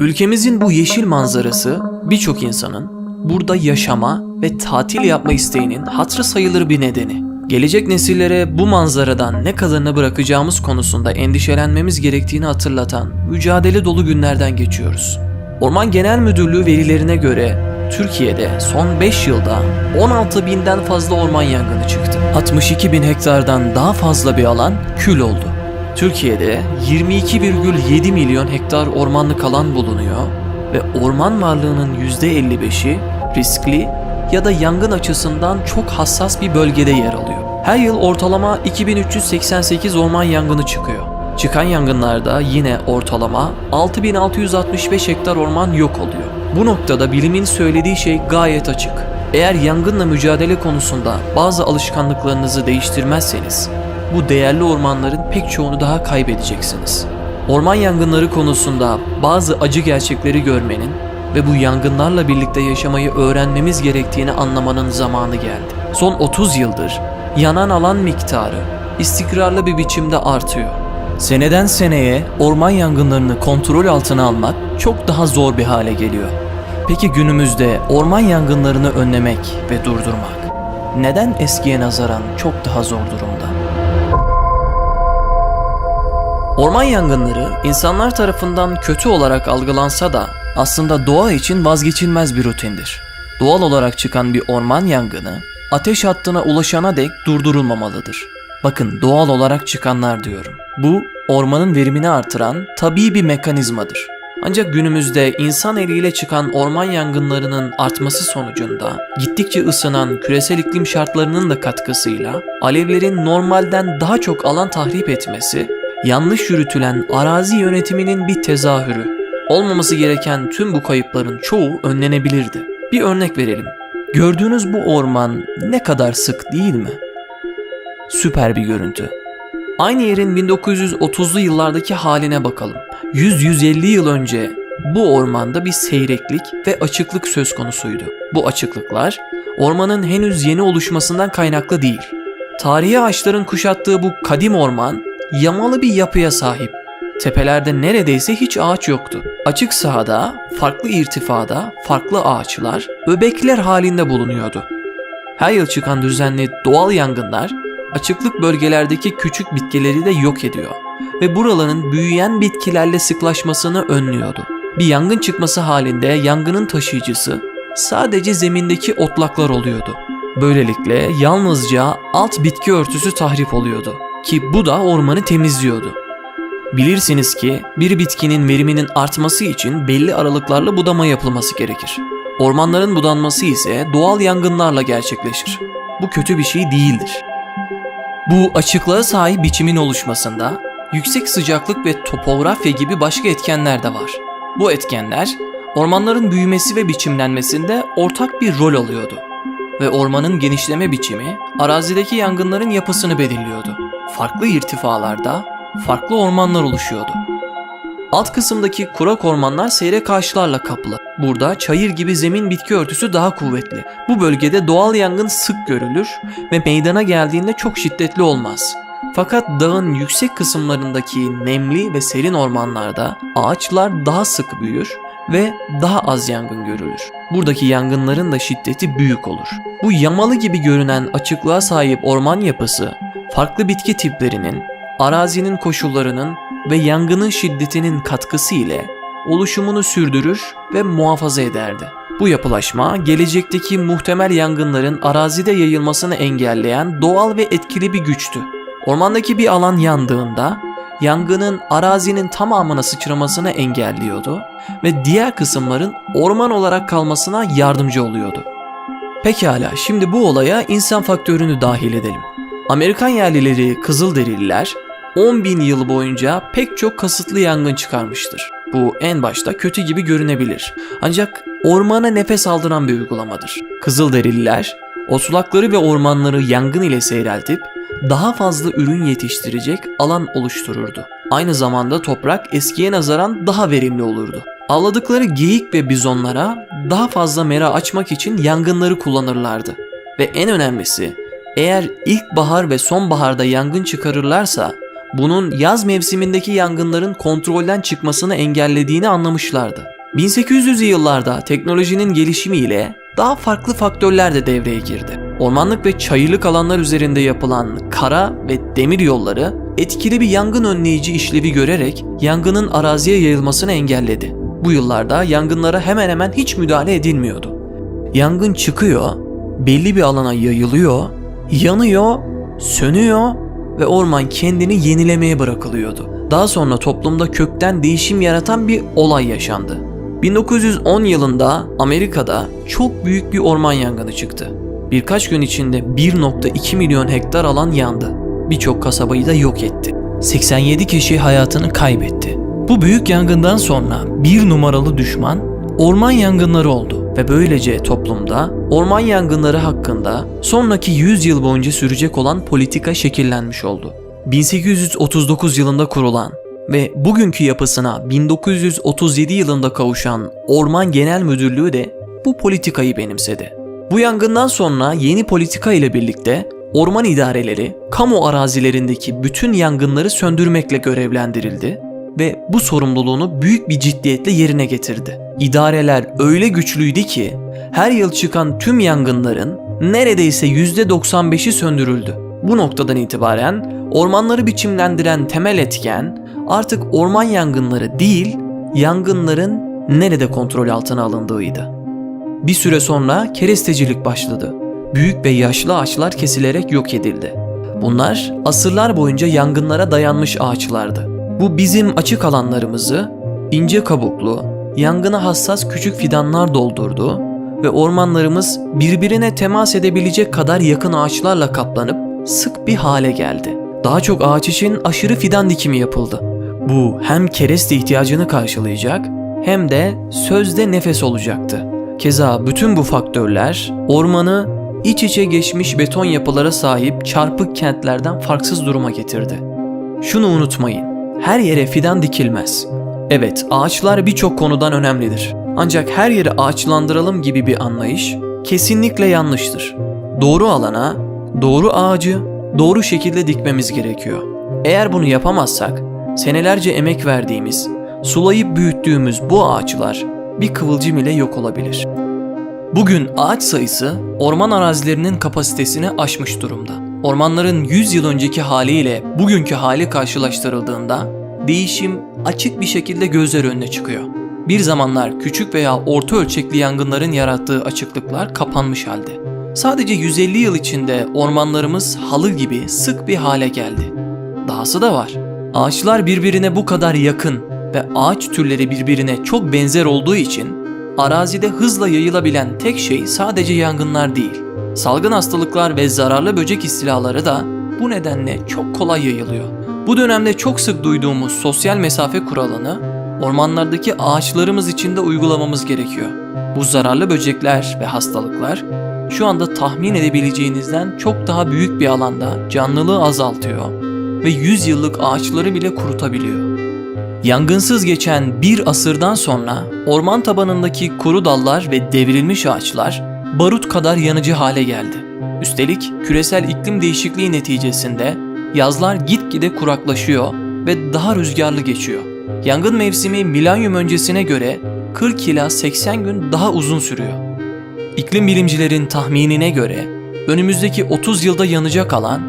Ülkemizin bu yeşil manzarası birçok insanın burada yaşama ve tatil yapma isteğinin hatırı sayılır bir nedeni. Gelecek nesillere bu manzaradan ne kadarını bırakacağımız konusunda endişelenmemiz gerektiğini hatırlatan mücadele dolu günlerden geçiyoruz. Orman Genel Müdürlüğü verilerine göre Türkiye'de son 5 yılda 16 binden fazla orman yangını çıktı. 62 bin hektardan daha fazla bir alan kül oldu. Türkiye'de 22,7 milyon hektar ormanlık alan bulunuyor ve orman varlığının %55'i riskli ya da yangın açısından çok hassas bir bölgede yer alıyor. Her yıl ortalama 2388 orman yangını çıkıyor. Çıkan yangınlarda yine ortalama 6665 hektar orman yok oluyor. Bu noktada bilimin söylediği şey gayet açık. Eğer yangınla mücadele konusunda bazı alışkanlıklarınızı değiştirmezseniz bu değerli ormanların pek çoğunu daha kaybedeceksiniz. Orman yangınları konusunda bazı acı gerçekleri görmenin ve bu yangınlarla birlikte yaşamayı öğrenmemiz gerektiğini anlamanın zamanı geldi. Son 30 yıldır yanan alan miktarı istikrarlı bir biçimde artıyor. Seneden seneye orman yangınlarını kontrol altına almak çok daha zor bir hale geliyor. Peki günümüzde orman yangınlarını önlemek ve durdurmak neden eskiye nazaran çok daha zor durumda? Orman yangınları insanlar tarafından kötü olarak algılansa da aslında doğa için vazgeçilmez bir rutindir. Doğal olarak çıkan bir orman yangını ateş hattına ulaşana dek durdurulmamalıdır. Bakın doğal olarak çıkanlar diyorum. Bu ormanın verimini artıran tabii bir mekanizmadır. Ancak günümüzde insan eliyle çıkan orman yangınlarının artması sonucunda gittikçe ısınan küresel iklim şartlarının da katkısıyla alevlerin normalden daha çok alan tahrip etmesi yanlış yürütülen arazi yönetiminin bir tezahürü. Olmaması gereken tüm bu kayıpların çoğu önlenebilirdi. Bir örnek verelim. Gördüğünüz bu orman ne kadar sık değil mi? Süper bir görüntü. Aynı yerin 1930'lu yıllardaki haline bakalım. 100-150 yıl önce bu ormanda bir seyreklik ve açıklık söz konusuydu. Bu açıklıklar ormanın henüz yeni oluşmasından kaynaklı değil. Tarihi ağaçların kuşattığı bu kadim orman yamalı bir yapıya sahip. Tepelerde neredeyse hiç ağaç yoktu. Açık sahada, farklı irtifada, farklı ağaçlar, öbekler halinde bulunuyordu. Her yıl çıkan düzenli doğal yangınlar açıklık bölgelerdeki küçük bitkileri de yok ediyor ve buraların büyüyen bitkilerle sıklaşmasını önlüyordu. Bir yangın çıkması halinde yangının taşıyıcısı sadece zemindeki otlaklar oluyordu. Böylelikle yalnızca alt bitki örtüsü tahrip oluyordu ki bu da ormanı temizliyordu. Bilirsiniz ki bir bitkinin veriminin artması için belli aralıklarla budama yapılması gerekir. Ormanların budanması ise doğal yangınlarla gerçekleşir. Bu kötü bir şey değildir. Bu açıklığa sahip biçimin oluşmasında yüksek sıcaklık ve topografya gibi başka etkenler de var. Bu etkenler ormanların büyümesi ve biçimlenmesinde ortak bir rol alıyordu ve ormanın genişleme biçimi arazideki yangınların yapısını belirliyordu. Farklı irtifalarda farklı ormanlar oluşuyordu. Alt kısımdaki kurak ormanlar seyrek ağaçlarla kaplı. Burada çayır gibi zemin bitki örtüsü daha kuvvetli. Bu bölgede doğal yangın sık görülür ve meydana geldiğinde çok şiddetli olmaz. Fakat dağın yüksek kısımlarındaki nemli ve serin ormanlarda ağaçlar daha sık büyür ve daha az yangın görülür. Buradaki yangınların da şiddeti büyük olur. Bu yamalı gibi görünen açıklığa sahip orman yapısı farklı bitki tiplerinin, arazinin koşullarının ve yangının şiddetinin katkısı ile oluşumunu sürdürür ve muhafaza ederdi. Bu yapılaşma gelecekteki muhtemel yangınların arazide yayılmasını engelleyen doğal ve etkili bir güçtü. Ormandaki bir alan yandığında yangının arazinin tamamına sıçramasını engelliyordu ve diğer kısımların orman olarak kalmasına yardımcı oluyordu. Pekala şimdi bu olaya insan faktörünü dahil edelim. Amerikan yerlileri Kızılderililer 10 bin yıl boyunca pek çok kasıtlı yangın çıkarmıştır. Bu en başta kötü gibi görünebilir. Ancak ormana nefes aldıran bir uygulamadır. Kızılderililer otlakları ve ormanları yangın ile seyreltip daha fazla ürün yetiştirecek alan oluştururdu. Aynı zamanda toprak eskiye nazaran daha verimli olurdu. Avladıkları geyik ve bizonlara daha fazla mera açmak için yangınları kullanırlardı. Ve en önemlisi eğer ilkbahar ve sonbaharda yangın çıkarırlarsa bunun yaz mevsimindeki yangınların kontrolden çıkmasını engellediğini anlamışlardı. 1800'lü yıllarda teknolojinin gelişimiyle daha farklı faktörler de devreye girdi. Ormanlık ve çayırlık alanlar üzerinde yapılan kara ve demir yolları etkili bir yangın önleyici işlevi görerek yangının araziye yayılmasını engelledi. Bu yıllarda yangınlara hemen hemen hiç müdahale edilmiyordu. Yangın çıkıyor, belli bir alana yayılıyor, yanıyor, sönüyor ve orman kendini yenilemeye bırakılıyordu. Daha sonra toplumda kökten değişim yaratan bir olay yaşandı. 1910 yılında Amerika'da çok büyük bir orman yangını çıktı. Birkaç gün içinde 1.2 milyon hektar alan yandı. Birçok kasabayı da yok etti. 87 kişi hayatını kaybetti. Bu büyük yangından sonra bir numaralı düşman orman yangınları oldu ve böylece toplumda orman yangınları hakkında sonraki 100 yıl boyunca sürecek olan politika şekillenmiş oldu. 1839 yılında kurulan ve bugünkü yapısına 1937 yılında kavuşan Orman Genel Müdürlüğü de bu politikayı benimsedi. Bu yangından sonra yeni politika ile birlikte orman idareleri kamu arazilerindeki bütün yangınları söndürmekle görevlendirildi ve bu sorumluluğunu büyük bir ciddiyetle yerine getirdi. İdareler öyle güçlüydü ki her yıl çıkan tüm yangınların neredeyse %95'i söndürüldü. Bu noktadan itibaren ormanları biçimlendiren temel etken artık orman yangınları değil, yangınların nerede kontrol altına alındığıydı. Bir süre sonra kerestecilik başladı. Büyük ve yaşlı ağaçlar kesilerek yok edildi. Bunlar asırlar boyunca yangınlara dayanmış ağaçlardı. Bu bizim açık alanlarımızı ince kabuklu, yangına hassas küçük fidanlar doldurdu ve ormanlarımız birbirine temas edebilecek kadar yakın ağaçlarla kaplanıp sık bir hale geldi. Daha çok ağaç için aşırı fidan dikimi yapıldı. Bu hem kereste ihtiyacını karşılayacak hem de sözde nefes olacaktı. Keza bütün bu faktörler ormanı iç içe geçmiş beton yapılara sahip çarpık kentlerden farksız duruma getirdi. Şunu unutmayın, her yere fidan dikilmez. Evet, ağaçlar birçok konudan önemlidir. Ancak her yeri ağaçlandıralım gibi bir anlayış kesinlikle yanlıştır. Doğru alana, doğru ağacı doğru şekilde dikmemiz gerekiyor. Eğer bunu yapamazsak, senelerce emek verdiğimiz, sulayıp büyüttüğümüz bu ağaçlar bir kıvılcım ile yok olabilir. Bugün ağaç sayısı orman arazilerinin kapasitesini aşmış durumda. Ormanların 100 yıl önceki haliyle bugünkü hali karşılaştırıldığında değişim açık bir şekilde gözler önüne çıkıyor. Bir zamanlar küçük veya orta ölçekli yangınların yarattığı açıklıklar kapanmış halde. Sadece 150 yıl içinde ormanlarımız halı gibi sık bir hale geldi. Dahası da var. Ağaçlar birbirine bu kadar yakın ve ağaç türleri birbirine çok benzer olduğu için arazide hızla yayılabilen tek şey sadece yangınlar değil. Salgın hastalıklar ve zararlı böcek istilaları da bu nedenle çok kolay yayılıyor. Bu dönemde çok sık duyduğumuz sosyal mesafe kuralını ormanlardaki ağaçlarımız için de uygulamamız gerekiyor. Bu zararlı böcekler ve hastalıklar şu anda tahmin edebileceğinizden çok daha büyük bir alanda canlılığı azaltıyor ve 100 yıllık ağaçları bile kurutabiliyor. Yangınsız geçen bir asırdan sonra orman tabanındaki kuru dallar ve devrilmiş ağaçlar barut kadar yanıcı hale geldi. Üstelik küresel iklim değişikliği neticesinde yazlar gitgide kuraklaşıyor ve daha rüzgarlı geçiyor. Yangın mevsimi milenyum öncesine göre 40 ila 80 gün daha uzun sürüyor. İklim bilimcilerin tahminine göre önümüzdeki 30 yılda yanacak alan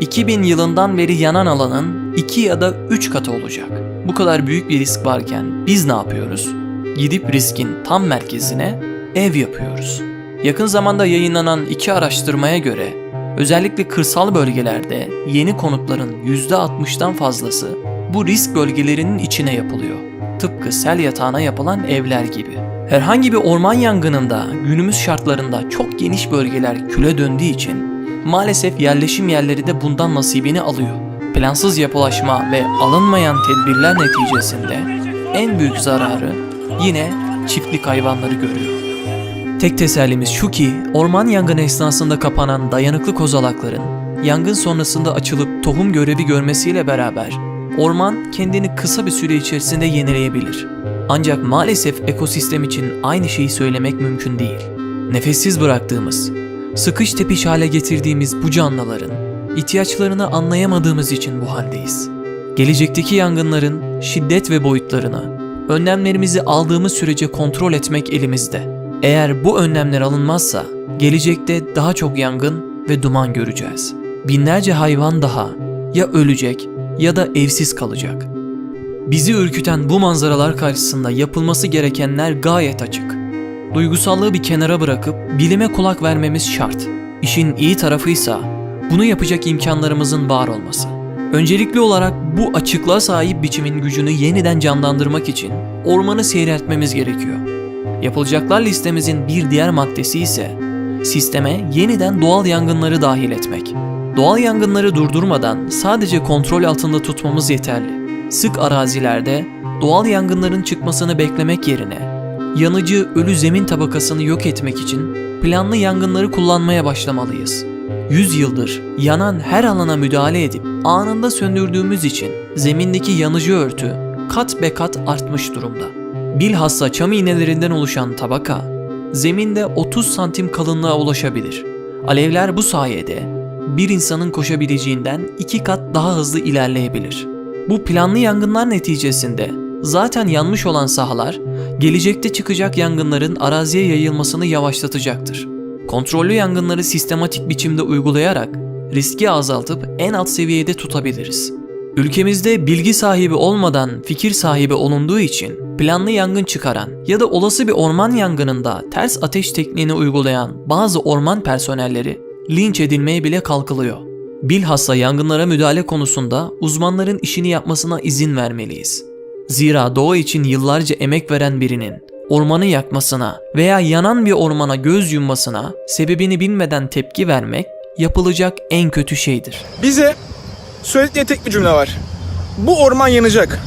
2000 yılından beri yanan alanın 2 ya da 3 katı olacak. Bu kadar büyük bir risk varken biz ne yapıyoruz? Gidip riskin tam merkezine ev yapıyoruz. Yakın zamanda yayınlanan iki araştırmaya göre özellikle kırsal bölgelerde yeni konutların %60'dan fazlası bu risk bölgelerinin içine yapılıyor. Tıpkı sel yatağına yapılan evler gibi. Herhangi bir orman yangınında günümüz şartlarında çok geniş bölgeler küle döndüğü için maalesef yerleşim yerleri de bundan nasibini alıyor. Plansız yapılaşma ve alınmayan tedbirler neticesinde en büyük zararı yine çiftlik hayvanları görüyor. Tek tesellimiz şu ki orman yangını esnasında kapanan dayanıklı kozalakların yangın sonrasında açılıp tohum görevi görmesiyle beraber orman kendini kısa bir süre içerisinde yenileyebilir. Ancak maalesef ekosistem için aynı şeyi söylemek mümkün değil. Nefessiz bıraktığımız, sıkış tepiş hale getirdiğimiz bu canlıların ihtiyaçlarını anlayamadığımız için bu haldeyiz. Gelecekteki yangınların şiddet ve boyutlarını önlemlerimizi aldığımız sürece kontrol etmek elimizde. Eğer bu önlemler alınmazsa gelecekte daha çok yangın ve duman göreceğiz. Binlerce hayvan daha ya ölecek ya da evsiz kalacak. Bizi ürküten bu manzaralar karşısında yapılması gerekenler gayet açık. Duygusallığı bir kenara bırakıp bilime kulak vermemiz şart. İşin iyi tarafıysa bunu yapacak imkanlarımızın var olması. Öncelikli olarak bu açıklığa sahip biçimin gücünü yeniden canlandırmak için ormanı seyreltmemiz gerekiyor. Yapılacaklar listemizin bir diğer maddesi ise sisteme yeniden doğal yangınları dahil etmek. Doğal yangınları durdurmadan sadece kontrol altında tutmamız yeterli. Sık arazilerde doğal yangınların çıkmasını beklemek yerine yanıcı ölü zemin tabakasını yok etmek için planlı yangınları kullanmaya başlamalıyız. 100 yıldır yanan her alana müdahale edip anında söndürdüğümüz için zemindeki yanıcı örtü kat be kat artmış durumda. Bilhassa çam iğnelerinden oluşan tabaka zeminde 30 santim kalınlığa ulaşabilir. Alevler bu sayede bir insanın koşabileceğinden iki kat daha hızlı ilerleyebilir. Bu planlı yangınlar neticesinde zaten yanmış olan sahalar gelecekte çıkacak yangınların araziye yayılmasını yavaşlatacaktır. Kontrollü yangınları sistematik biçimde uygulayarak riski azaltıp en alt seviyede tutabiliriz. Ülkemizde bilgi sahibi olmadan fikir sahibi olunduğu için planlı yangın çıkaran ya da olası bir orman yangınında ters ateş tekniğini uygulayan bazı orman personelleri linç edilmeye bile kalkılıyor. Bilhassa yangınlara müdahale konusunda uzmanların işini yapmasına izin vermeliyiz. Zira doğa için yıllarca emek veren birinin ormanı yakmasına veya yanan bir ormana göz yummasına sebebini bilmeden tepki vermek yapılacak en kötü şeydir. Bize söyledikleri tek bir cümle var. Bu orman yanacak.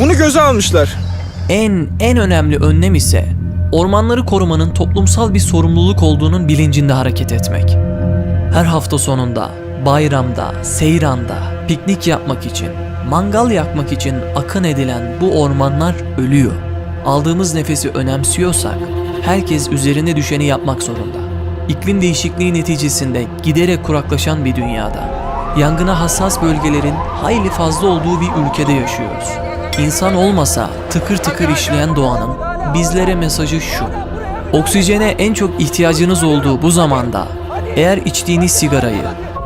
Bunu göze almışlar. En en önemli önlem ise ormanları korumanın toplumsal bir sorumluluk olduğunun bilincinde hareket etmek. Her hafta sonunda, bayramda, seyranda, piknik yapmak için, mangal yakmak için akın edilen bu ormanlar ölüyor. Aldığımız nefesi önemsiyorsak herkes üzerine düşeni yapmak zorunda. İklim değişikliği neticesinde giderek kuraklaşan bir dünyada yangına hassas bölgelerin hayli fazla olduğu bir ülkede yaşıyoruz. İnsan olmasa tıkır tıkır işleyen doğanın bizlere mesajı şu. Oksijene en çok ihtiyacınız olduğu bu zamanda eğer içtiğiniz sigarayı,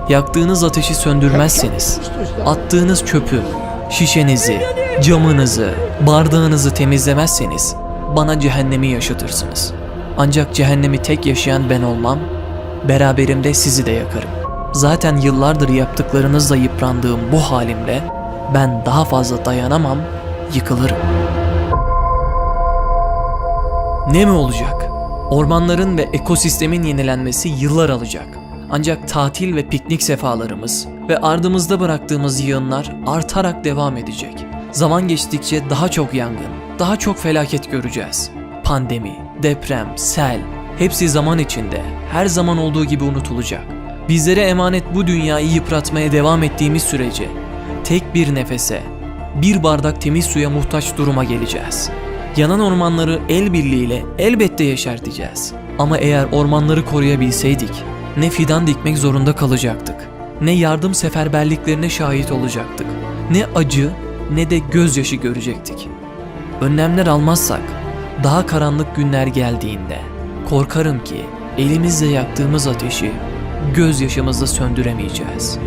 yaktığınız ateşi söndürmezseniz, attığınız çöpü, şişenizi, camınızı, bardağınızı temizlemezseniz bana cehennemi yaşatırsınız. Ancak cehennemi tek yaşayan ben olmam, beraberimde sizi de yakarım. Zaten yıllardır yaptıklarınızla yıprandığım bu halimle ben daha fazla dayanamam, yıkılırım. Ne mi olacak? Ormanların ve ekosistemin yenilenmesi yıllar alacak. Ancak tatil ve piknik sefalarımız ve ardımızda bıraktığımız yığınlar artarak devam edecek. Zaman geçtikçe daha çok yangın, daha çok felaket göreceğiz. Pandemi, deprem, sel hepsi zaman içinde her zaman olduğu gibi unutulacak. Bizlere emanet bu dünyayı yıpratmaya devam ettiğimiz sürece tek bir nefese, bir bardak temiz suya muhtaç duruma geleceğiz. Yanan ormanları el birliğiyle elbette yeşerteceğiz. Ama eğer ormanları koruyabilseydik, ne fidan dikmek zorunda kalacaktık, ne yardım seferberliklerine şahit olacaktık, ne acı ne de gözyaşı görecektik. Önlemler almazsak, daha karanlık günler geldiğinde korkarım ki elimizle yaktığımız ateşi gözyaşımızla söndüremeyeceğiz.